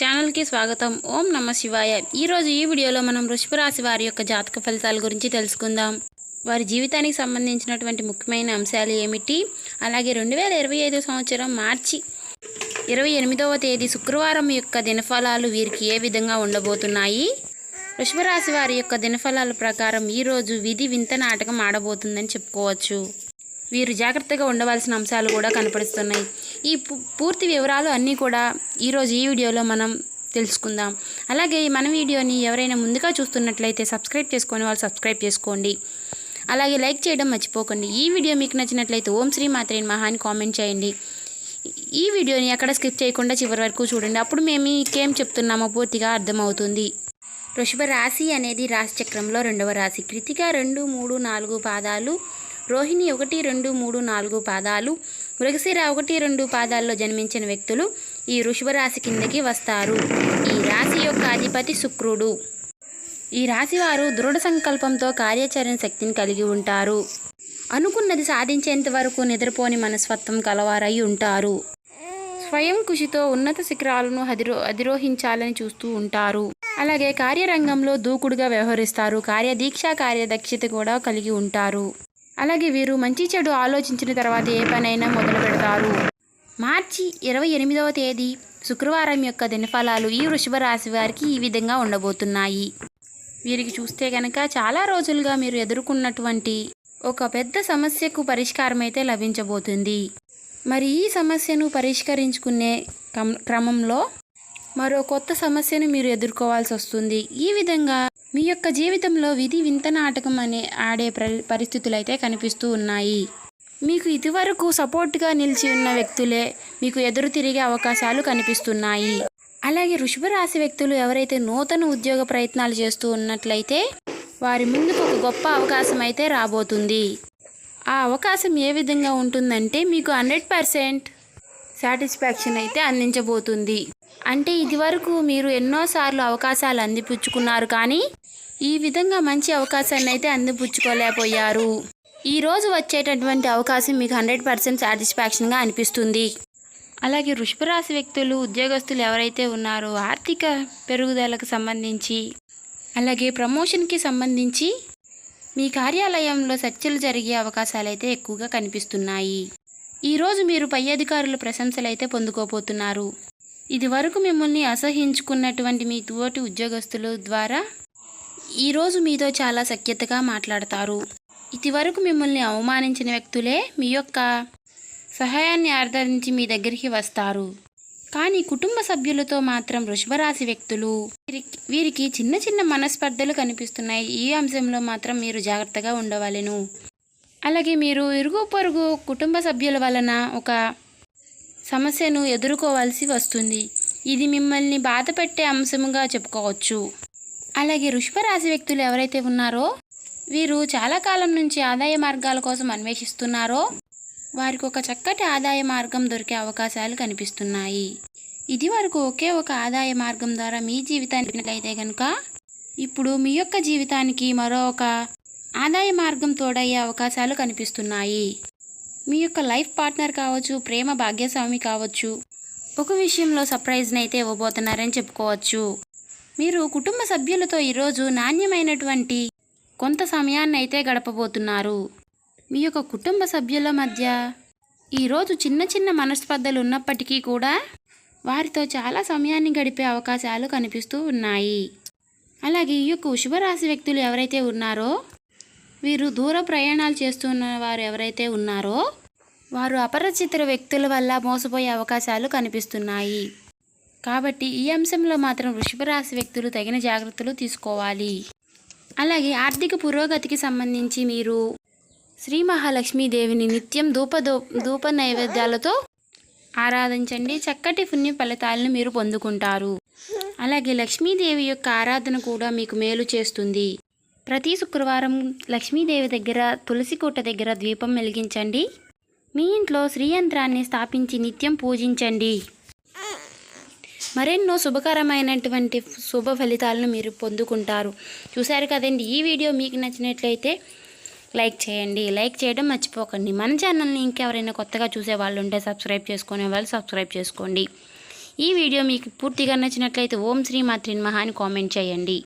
ఛానల్కి స్వాగతం. ఓం నమ శివాయ. ఈరోజు ఈ వీడియోలో మనం వృషభ రాశి వారి యొక్క జాతక ఫలితాల గురించి తెలుసుకుందాం. వారి జీవితానికి సంబంధించినటువంటి ముఖ్యమైన అంశాలు ఏమిటి? అలాగే రెండు వేల ఇరవై ఐదు సంవత్సరం మార్చి ఇరవై ఎనిమిదవ తేదీ శుక్రవారం యొక్క దినఫలాలు వీరికి ఏ విధంగా ఉండబోతున్నాయి? వృషభ రాశి వారి యొక్క దినఫలాల ప్రకారం ఈరోజు విధి వింత నాటకం ఆడబోతుందని చెప్పుకోవచ్చు. వీరు జాగ్రత్తగా ఉండవలసిన అంశాలు కూడా కనపడుస్తున్నాయి. ఈ పూర్తి వివరాలు అన్నీ కూడా ఈరోజు ఈ వీడియోలో మనం తెలుసుకుందాం. అలాగే మన వీడియోని ఎవరైనా ముందుగా చూస్తున్నట్లయితే సబ్స్క్రైబ్ చేసుకొని వాళ్ళు సబ్స్క్రైబ్ చేసుకోండి. అలాగే లైక్ చేయడం మర్చిపోకండి. ఈ వీడియో మీకు నచ్చినట్లయితే ఓం శ్రీ మాత్రేని మహా అని కామెంట్ చేయండి. ఈ వీడియోని ఎక్కడ స్కిప్ చేయకుండా చివరి వరకు చూడండి. అప్పుడు మేము ఇంకేం చెప్తున్నామో పూర్తిగా అర్థమవుతుంది. వృషభ రాశి అనేది రాశి చక్రంలో రెండవ రాశి. కృతిక రెండు మూడు నాలుగు పాదాలు రోహిణి ఒకటి రెండు మూడు నాలుగు పాదాలు మృగశిర ఒకటి రెండు పాదాల్లో జన్మించిన వ్యక్తులు ఈ వృషభ రాశి కిందకి వస్తారు. ఈ రాశి యొక్క అధిపతి శుక్రుడు. ఈ రాశి వారు దృఢ సంకల్పంతో కార్యాచరణ శక్తిని కలిగి ఉంటారు. అనుకున్నది సాధించేంత వరకు నిద్రపోని మనస్తత్వం కలవారై ఉంటారు. స్వయం కృషితో ఉన్నత శిఖరాలను అధిరో అధిరోహించాలని చూస్తూ ఉంటారు. అలాగే కార్యరంగంలో దూకుడుగా వ్యవహరిస్తారు. కార్యదీక్ష కార్యదక్షత కూడా కలిగి ఉంటారు. అలాగే వీరు మంచి చెడు ఆలోచించిన తర్వాత ఏ పనైనా మొదలు పెడతారు. మార్చి ఇరవై ఎనిమిదవ తేదీ శుక్రవారం యొక్క దినఫలాలు ఈ వృషభ రాశి వారికి ఈ విధంగా ఉండబోతున్నాయి. వీరికి చూస్తే కనుక చాలా రోజులుగా మీరు ఎదుర్కొన్నటువంటి ఒక పెద్ద సమస్యకు పరిష్కారం అయితే లభించబోతుంది. మరి ఈ సమస్యను పరిష్కరించుకునే క్రమంలో మరో కొత్త సమస్యను మీరు ఎదుర్కోవాల్సి వస్తుంది. ఈ విధంగా మీ యొక్క జీవితంలో విధి వింత నాటకం అనే ఆడే పరిస్థితులు అయితే కనిపిస్తూ ఉన్నాయి. మీకు ఇదివరకు సపోర్ట్గా నిలిచి ఉన్న వ్యక్తులే మీకు ఎదురు తిరిగే అవకాశాలు కనిపిస్తున్నాయి. అలాగే వృషభ రాశి వ్యక్తులు ఎవరైతే నూతన ఉద్యోగ ప్రయత్నాలు చేస్తూ ఉన్నట్లయితే వారి ముందుకు ఒక గొప్ప అవకాశం అయితే రాబోతుంది. ఆ అవకాశం ఏ విధంగా ఉంటుందంటే మీకు హండ్రెడ్ పర్సెంట్ సాటిస్ఫాక్షన్ అయితే అందించబోతుంది. అంటే ఇదివరకు మీరు ఎన్నోసార్లు అవకాశాలు అందిపుచ్చుకున్నారు కానీ ఈ విధంగా మంచి అవకాశాన్ని అయితే అందిపుచ్చుకోలేకపోయారు. ఈరోజు వచ్చేటటువంటి అవకాశం మీకు హండ్రెడ్ పర్సెంట్ సాటిస్ఫాక్షన్గా అనిపిస్తుంది. అలాగే వృషభరాశి వ్యక్తులు ఉద్యోగస్తులు ఎవరైతే ఉన్నారో ఆర్థిక పెరుగుదలకు సంబంధించి అలాగే ప్రమోషన్కి సంబంధించి మీ కార్యాలయంలో చర్చలు జరిగే అవకాశాలు అయితే ఎక్కువగా కనిపిస్తున్నాయి. ఈరోజు మీరు పై అధికారుల ప్రశంసలు అయితే పొందుకోబోతున్నారు. ఇది వరకు మిమ్మల్ని అసహించుకున్నటువంటి మీ తోటి ఉద్యోగస్తుల ద్వారా ఈరోజు మీతో చాలా సఖ్యతగా మాట్లాడతారు. ఇది వరకు మిమ్మల్ని అవమానించిన వ్యక్తులే మీ యొక్క సహాయాన్ని ఆదరించి మీ దగ్గరికి వస్తారు. కానీ కుటుంబ సభ్యులతో మాత్రం వృషభరాశి వ్యక్తులు వీరికి వీరికి చిన్న చిన్న మనస్పర్ధలు కనిపిస్తున్నాయి. ఈ అంశంలో మాత్రం మీరు జాగ్రత్తగా ఉండవలెను. అలాగే మీరు ఇరుగు పొరుగు కుటుంబ సభ్యుల వలన ఒక సమస్యను ఎదుర్కోవాల్సి వస్తుంది. ఇది మిమ్మల్ని బాధపెట్టే అంశంగా అంశముగా చెప్పుకోవచ్చు. అలాగే వృషభరాశి వ్యక్తులు ఎవరైతే ఉన్నారో వీరు చాలా కాలం నుంచి ఆదాయ మార్గాల కోసం అన్వేషిస్తున్నారో వారికి ఒక చక్కటి ఆదాయ మార్గం దొరికే అవకాశాలు కనిపిస్తున్నాయి. ఇది వరకు ఒకే ఒక ఆదాయ మార్గం ద్వారా మీ జీవితానికి అయితే కనుక ఇప్పుడు మీ యొక్క జీవితానికి మరో ఒక ఆదాయ మార్గం తోడయ్యే అవకాశాలు కనిపిస్తున్నాయి. మీ యొక్క లైఫ్ పార్ట్నర్ కావచ్చు ప్రేమ భాగ్యస్వామి కావచ్చు. ఒక విషయంలో సర్ప్రైజ్ని అయితే ఇవ్వబోతున్నారని చెప్పుకోవచ్చు. మీరు కుటుంబ సభ్యులతో ఈరోజు నాణ్యమైనటువంటి కొంత సమయాన్ని అయితే గడపబోతున్నారు. మీ యొక్క కుటుంబ సభ్యుల మధ్య ఈరోజు చిన్న చిన్న మనస్పర్ధలు ఉన్నప్పటికీ కూడా వారితో చాలా సమయాన్ని గడిపే అవకాశాలు కనిపిస్తూ ఉన్నాయి. అలాగే ఈ యొక్క శుభరాశి వ్యక్తులు ఎవరైతే ఉన్నారో వీరు దూర ప్రయాణాలు చేస్తున్న వారు ఎవరైతే ఉన్నారో వారు అపరిచితుల వ్యక్తుల వల్ల మోసపోయే అవకాశాలు కనిపిస్తున్నాయి. కాబట్టి ఈ అంశంలో మాత్రం వృషభ రాశి వ్యక్తులు తగిన జాగ్రత్తలు తీసుకోవాలి. అలాగే ఆర్థిక పురోగతికి సంబంధించి మీరు శ్రీ మహాలక్ష్మీదేవిని నిత్యం ధూప ధూప నైవేద్యాలతో ఆరాధించండి. చక్కటి పుణ్య ఫలితాలను మీరు పొందుకుంటారు. అలాగే లక్ష్మీదేవి యొక్క ఆరాధన కూడా మీకు మేలు చేస్తుంది. ప్రతి శుక్రవారం లక్ష్మీదేవి దగ్గర తులసి కోట దగ్గర దీపం వెలిగించండి. మీ ఇంట్లో శ్రీయంత్రాన్ని స్థాపించి నిత్యం పూజించండి. మరెన్నో శుభకరమైనటువంటి శుభ ఫలితాలను మీరు పొందుకుంటారు. చూశారు కదండి ఈ వీడియో మీకు నచ్చినట్లయితే లైక్ చేయండి. లైక్ చేయడం మర్చిపోకండి. మన ఛానల్ని ఇంకెవరైనా కొత్తగా చూసే వాళ్ళు ఉంటే సబ్స్క్రైబ్ చేసుకునే వాళ్ళు సబ్స్క్రైబ్ చేసుకోండి. ఈ వీడియో మీకు పూర్తిగా నచ్చినట్లయితే ఓం శ్రీ మాత్రిన్ మహాని కామెంట్ చేయండి.